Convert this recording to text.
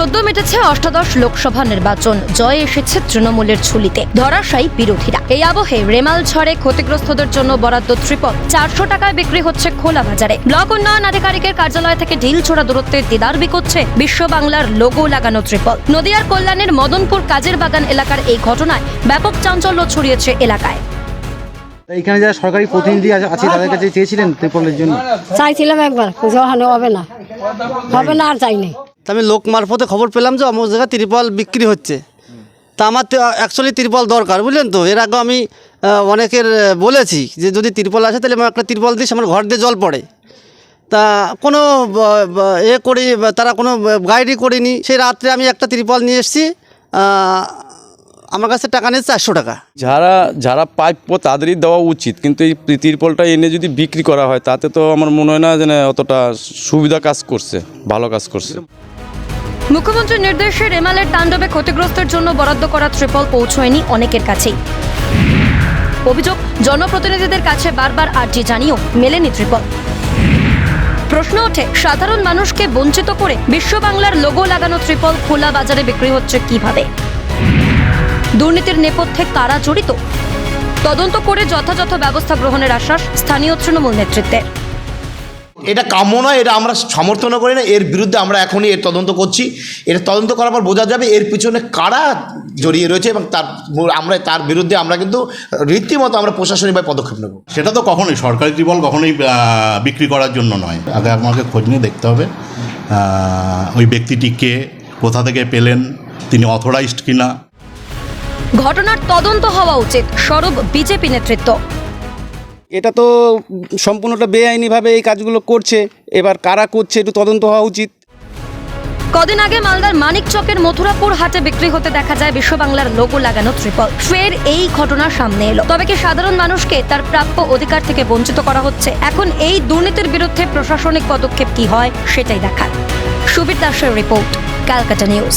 সদ্য মিটেছে অষ্টাদশ লোকসভা নির্বাচন। জয় এসেছে তৃণমূলের ঝুলিতে। ধরাশায়ী বিরোধীরা। এই আবহে রেমাল ঝড়ে ক্ষতিগ্রস্তদের জন্য বরাদ্দ ত্রিপল। চারশো টাকায় বিক্রি হচ্ছে খোলা বাজারে। ব্লক উন্নয়ন আধিকারিকের কার্যালয় থেকে ঢিল ছোড়া দূরত্বে দিদার বিকোচ্ছে বিশ্ব বাংলার লোগো লাগানো ত্রিপল। নদিয়ার কল্যাণের মদনপুর কাজের বাগান এলাকার এই ঘটনায় ব্যাপক চাঞ্চল্য ছড়িয়েছে এলাকায়। এখানে যারা সরকারি প্রতিনিধি আছে- তাদের কাছে চেয়েছিলেন ত্রিপলের জন্য? চাইছিলাম একবার হবে না। হবে না আর চাইনি আমি লোক মারফতে খবর পেলাম যে অমুক জায়গায় ত্রিপল বিক্রি হচ্ছে। তা আমার অ্যাকচুয়ালি তিরপল দরকার, বুঝলেন তো? এর আগে আমি অনেকের বলেছি যে যদি তিরপল আসে তাহলে আমার একটা ত্রিপল দিস, আমার ঘর দিয়ে জল পড়ে। তা কোনো এ করি তারা কোনো গাইডই করিনি। সেই রাত্রে আমি একটা ত্রিপল নিয়ে এসেছি আমার কাছে টাকা নিয়েছে চারশো টাকা। যারা যারা প্রাপ্য তাদেরই দেওয়া উচিত, কিন্তু এই তিরপলটা এনে যদি বিক্রি করা হয়, তাতে তো আমার মনে হয় না যে অতটা সুবিধা কাজ করছে, ভালো কাজ করছে। মুখ্যমন্ত্রীর নির্দেশে রেমালের তাণ্ডবে ক্ষতিগ্রস্তের জন্য বরাদ্দ করা ত্রিপল পৌঁছয়নি অনেকের কাছেই। অভিযোগ, জনপ্রতিনিধিদের কাছে বারবার আর্জি জানিয়েও মেলেনি ত্রিপল। প্রশ্ন ওঠে, সাধারণ মানুষকে বঞ্চিত করে বিশ্ব বাংলার লোগো লাগানো ত্রিপল খোলা বাজারে বিক্রি হচ্ছে কীভাবে? দুর্নীতির নেপথ্যে কারা জড়িত? তদন্ত করে যথাযথ ব্যবস্থা গ্রহণের আশ্বাস স্থানীয় তৃণমূল নেতৃত্বের। এটা কাম্য নয় এটা আমরা সমর্থন করি না এর বিরুদ্ধে আমরা এখনই এর তদন্ত করছি। এটা তদন্ত করার পর বোঝা যাবে এর পিছনে কারা জড়িয়ে রয়েছে এবং তার আমরা তার বিরুদ্ধে আমরা কিন্তু রীতিমতো আমরা প্রশাসনিকভাবে পদক্ষেপ নেব। সেটা তো কখনোই সরকারি ত্রিপল কখনোই বিক্রি করার জন্য নয়। আগে আমাকে খোঁজ নিয়ে দেখতে হবে ওই ব্যক্তিটি কে কোথা থেকে পেলেন তিনি অথরাইজড কিনা। ঘটনার তদন্ত হওয়া উচিত সরব বিজেপি নেতৃত্ব। এটা তো সম্পূর্ণটা বেআইনিভাবে এই কাজগুলো করছে। এবার কারা করছে একটু তদন্ত হওয়া উচিত। কদিন আগে মালদার মানিক চকের মথুরাপুর হাটে বিক্রি হতে দেখা যায় বিশ্ব বাংলার লোগো লাগানো ত্রিপল। ফের এই ঘটনা সামনে এলো। তবে কি সাধারণ মানুষকে তার প্রাপ্য অধিকার থেকে বঞ্চিত করা হচ্ছে? এখন এই দুর্নীতির বিরুদ্ধে প্রশাসনিক পদক্ষেপ কি হয়, সেটাই দেখার। সুবীর দাসের রিপোর্ট ক্যালকাটা নিউজ